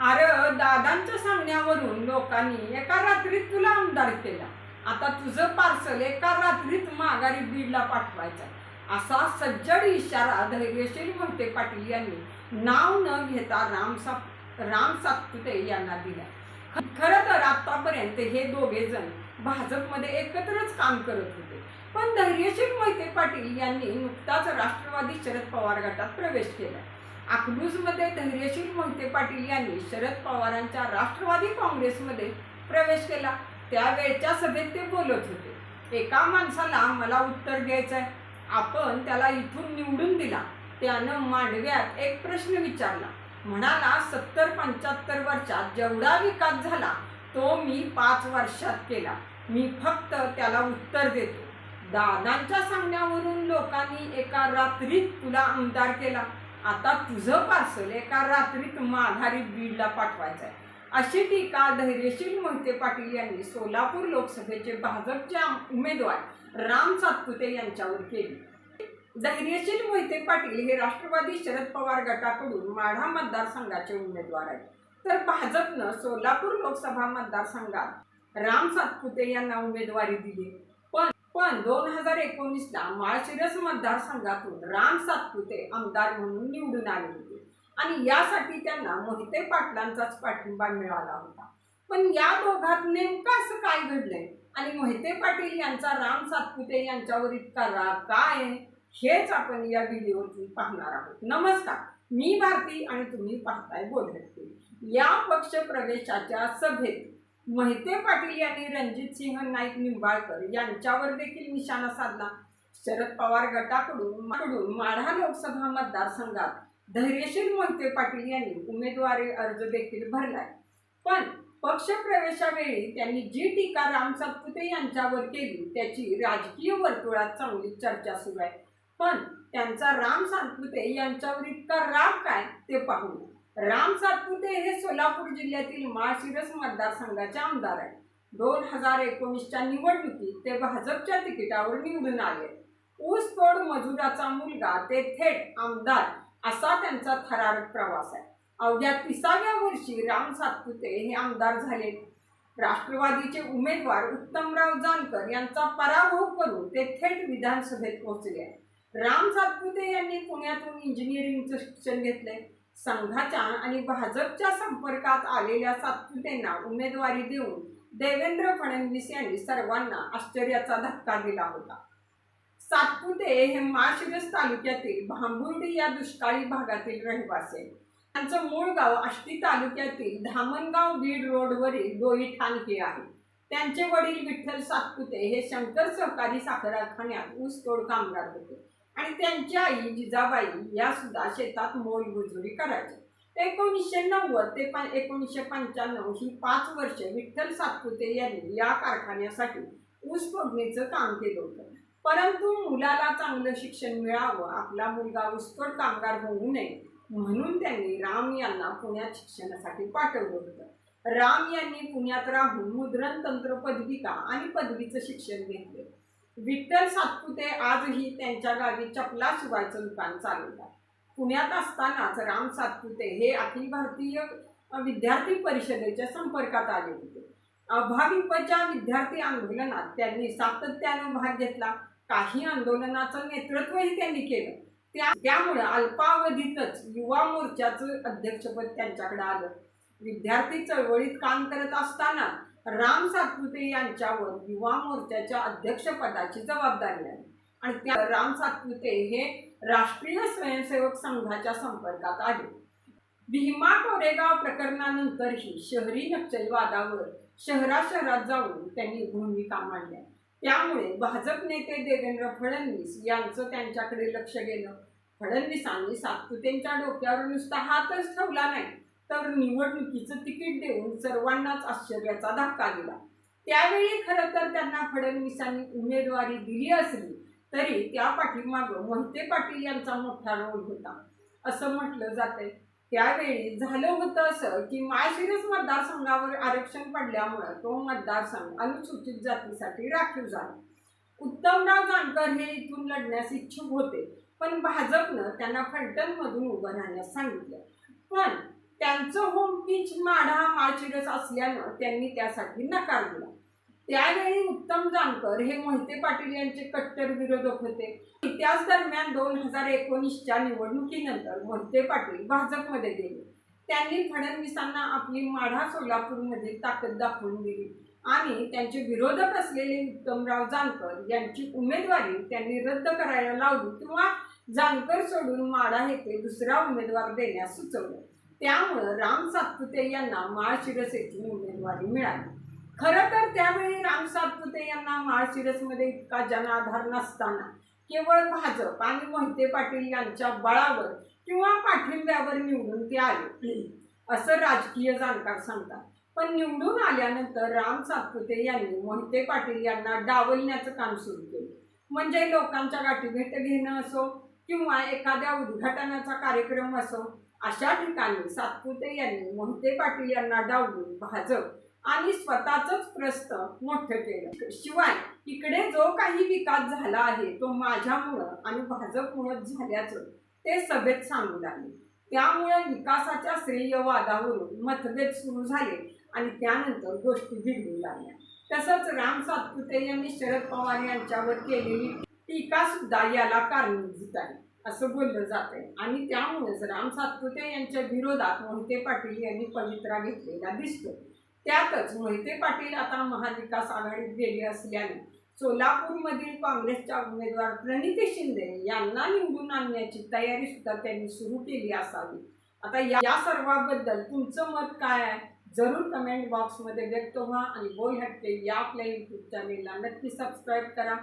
अरे दादांच्या सांगण्यावरून लोकांनी एका रात्रीत तुला आमदार केला. आता तुझं पार्सल एका रात्रीत माघारी बीडला पाठवायचं असा सज्जड इशारा धैर्यशील मोहिते पाटील यांनी नाव न घेता राम साप राम सातपुते यांना दिला. खरं तर आतापर्यंत हे दोघे जण भाजपमध्ये एकत्रच काम करत होते. पण धैर्यशील मोहिते पाटील यांनी नुकताच राष्ट्रवादी शरद पवार गटात प्रवेश केला. अकलूजमध्ये धैर्यशील मोहिते पाटील यांनी शरद पवारांच्या राष्ट्रवादी काँग्रेसमध्ये प्रवेश केला. त्यावेळच्या सभेत ते बोलत होते. एका माणसाला मला उत्तर द्यायचं आहे आपण त्याला इथून निवडून दिला. त्यानं मांडव्यात एक प्रश्न विचारला. म्हणाला सत्तर पंच्याहत्तर वर्षात जेवढा विकास झाला तो मी पाच वर्षात केला. मी फक्त त्याला उत्तर देतो. दादांच्या सांगण्यावरून लोकांनी एका रात्रीत तुला आमदार केला. आता तुझं पार्सल एका रात्रीत माघारी बीडला पाठवायचं आहे अशी टीका धैर्यशील मोहिते पाटील यांनी सोलापूर लोकसभेचे भाजपचे उमेदवार राम सातपुते यांच्यावर केली. धैर्यशील मोहिते पाटील हे राष्ट्रवादी शरद पवार गटाकडून माढा मतदारसंघाचे उमेदवार आहेत. तर भाजपनं सोलापूर लोकसभा मतदारसंघात राम सातपुते यांना उमेदवारी दिली. पण दोन हजार एकोणीसला माळशिरस मतदारसंघातून राम सातपुते आमदार म्हणून निवडून आले होते. आणि यासाठी त्यांना मोहिते पाटलांचाच पाठिंबा मिळाला होता. पण या दोघात नेमकं असं काय घडलंय? आणि मोहिते पाटील यांचा राम सातपुते यांच्यावर इतका राग काय हेच आपण या व्हिडिओतून पाहणार आहोत. नमस्कार मी भारती आणि तुम्ही पाहताय बोलत या पक्ष प्रवेशाच्या सभेत मोहिते पाटील यांनी रणजित सिंह नाईक निंबाळकर यांच्यावर देखील निशाणा साधला. शरद पवार गटाकडून कडून माढा लोकसभा मतदारसंघात धैर्यशील मोहिते पाटील यांनी उमेदवारी अर्ज देखील भरलाय. पण पक्ष प्रवेशावेळी त्यांनी जी टीका राम सातपुते यांच्यावर केली त्याची राजकीय वर्तुळात चांगली चर्चा सुरू आहे. पण त्यांचा राम सातपुते यांच्यावर इतका राग काय ते पाहू राम सातपुते हे सोलापूर जिल्ह्यातील माळशिरस मतदारसंघाचे आमदार आहेत. दोन हजार एकोणीसच्या निवडणुकीत ते भाजपच्या तिकिटावर निवडून आले. ऊस तोड मजुराचा मुलगा ते थेट आमदार असा त्यांचा थरारक प्रवास आहे. अवघ्या तिसाव्या वर्षी राम सातपुते हे आमदार झाले. राष्ट्रवादीचे उमेदवार उत्तमराव जानकर यांचा पराभव करून ते थेट विधानसभेत पोहोचले. आहे राम सातपुते यांनी पुण्यातून इंजिनिअरिंगचं शिक्षण घेतले. संघाच्या आणि भाजपच्या संपर्कात आलेल्या सातपुतेंना उमेदवारी देऊन देवेंद्र फडणवीस यांनी सर्वांना आश्चर्याचा धक्का दिला होता. सातपुते हे माळशिरस तालुक्यातील भांबुर्डी या दुष्काळी भागातील रहिवासी त्यांचं मूळ गाव आष्टी तालुक्यातील धामणगाव बीड रोडवरील डोईठाण हे आहे. त्यांचे वडील विठ्ठल सातपुते हे शंकर सहकारी साखर कारखान्यात ऊसतोड कामगार होते. आणि त्यांची आई जिजाबाई या सुद्धा शेतात मोलमजुरी करायची. एकोणीसशे नव्वद ते पण एकोणीसशे पंच्याण्णव ही पाच वर्षे विठ्ठल सातपुते यांनी या कारखान्यासाठी ऊस तोडणीचं काम केलं होतं. परंतु मुलाला चांगलं शिक्षण मिळावं आपला मुलगा ऊसतोड कामगार होऊ नये म्हणून त्यांनी राम यांना पुण्यात शिक्षणासाठी पाठवलं होतं. राम यांनी पुण्यात राहून मुद्रण तंत्र पदविका आणि पदवीचं शिक्षण घेतले. विठ्ठल सातपुते आजही त्यांच्या गावी चपला शिवायचं दुकान चालवतात. पुण्यात असतानाच राम सातपुते हे अखिल भारतीय विद्यार्थी परिषदेच्या संपर्कात आले होते. अभाविपच्या विद्यार्थी आंदोलनात त्यांनी सातत्यानं भाग घेतला. काही आंदोलनाचं नेतृत्वही त्यांनी केलं. त्या त्यामुळं अल्पावधीतच युवा मोर्चाचं अध्यक्षपद त्यांच्याकडे आलं. विद्यार्थी चळवळीत काम करत असताना राम सातपुते यांच्यावर युवा मोर्चाच्या अध्यक्षपदाची जबाबदारी आली आणि त्या राम सातपुते हे राष्ट्रीय स्वयंसेवक संघाच्या संपर्कात आले. भीमा कोरेगाव प्रकरणानंतरही शहरी नक्षलवादावर शहरा शहरात जाऊन त्यांनी भूमिका मांडल्या. त्यामुळे भाजप नेते देवेंद्र फडणवीस यांचं त्यांच्याकडे लक्ष गेलं. फडणवीसांनी सातपुतेंच्या डोक्यावर नुसता हातच ठेवला नाही. तर निवडणुकीचं तिकीट देऊन सर्वांनाच आश्चर्याचा धक्का दिला. त्यावेळी खरं तर त्यांना फडणवीसांनी उमेदवारी दिली असली तरी त्या पाठीमागं मोहिते पाटील यांचा मोठा रोल होता. असं म्हटलं जातंय. त्यावेळी झालं होतं असं की माळशिरस मतदारसंघावर आरक्षण पडल्यामुळं तो मतदारसंघ अनुसूचित जातीसाठी राखीव झाला. उत्तमराव जानकर हे इथून लढण्यास इच्छुक होते पण भाजपनं त्यांना फलटणमधून उभं राहण्यास सांगितलं. पण त्यांचं होम पिच माढा माळशिरस असल्यानं त्यांनी त्यासाठी नकार दिला. त्यावेळी उत्तम जानकर हे मोहिते पाटील यांचे कट्टर विरोधक होते. त्याच दरम्यान दोन हजार एकोणीसच्या निवडणुकीनंतर मोहिते पाटील भाजपमध्ये गेले. त्यांनी फडणवीसांना आपली माढा सोलापूरमध्ये ताकद दाखवून दिली आणि त्यांचे विरोधक असलेले उत्तमराव जानकर यांची उमेदवारी त्यांनी रद्द करायला लावली किंवा जानकर सोडून माढा येथे दुसरा उमेदवार देण्यास सुचवलं. त्यामुळं राम सातपुते यांना माळशिरस येथून उमेदवारी मिळाली. खरं तर त्यावेळी राम सातपुते यांना माळशिरसमध्ये इतका जनाधार नसताना केवळ भाजप आणि मोहिते पाटील यांच्या बळावर किंवा पाठिंब्यावर निवडून ते आले. असं राजकीय जाणकार सांगतात. पण निवडून आल्यानंतर राम सातपुते यांनी मोहिते पाटील यांना डावलण्याचं काम सुरू केलं. म्हणजे लोकांच्या गाठीभेट घेणं असो किंवा एखाद्या उद्घाटनाचा कार्यक्रम असो अशा ठिकाणी सातपुते यांनी मोहिते पाटील यांना डावलून भाजप आणि स्वतःच प्रस्त मोठं केलं. शिवाय इकडे जो काही विकास झाला आहे तो माझ्यामुळं आणि भाजपमुळं झाल्याचं ते सभेत सांगू लागले त्यामुळे विकासाच्या श्रेयवादावरून मतभेद सुरू झाले आणि त्यानंतर गोष्टी बिघडू लागल्या. तसंच राम सातपुते यांनी शरद पवार यांच्यावर केलेली टीका सुद्धा याला कारणीभूत आहे. असं बोललं जात आहे आणि त्यामुळेच राम सातपुते यांच्या विरोधात मोहिते पाटील यांनी पवित्रा घेतलेला दिसतो. त्यातच मोहिते पाटील आता महाविकास आघाडीत गेले असल्याने सोलापूरमधील काँग्रेसच्या उमेदवार प्रणिती शिंदे यांना निवडून आणण्याची तयारी सुद्धा त्यांनी सुरू केली असावी. आता या या सर्वाबद्दल तुमचं मत काय आहे? जरूर कमेंट बॉक्समध्ये व्यक्त व्हा आणि बोल हटके या आपल्या यूट्यूब चॅनेलला नक्की सबस्क्राईब करा.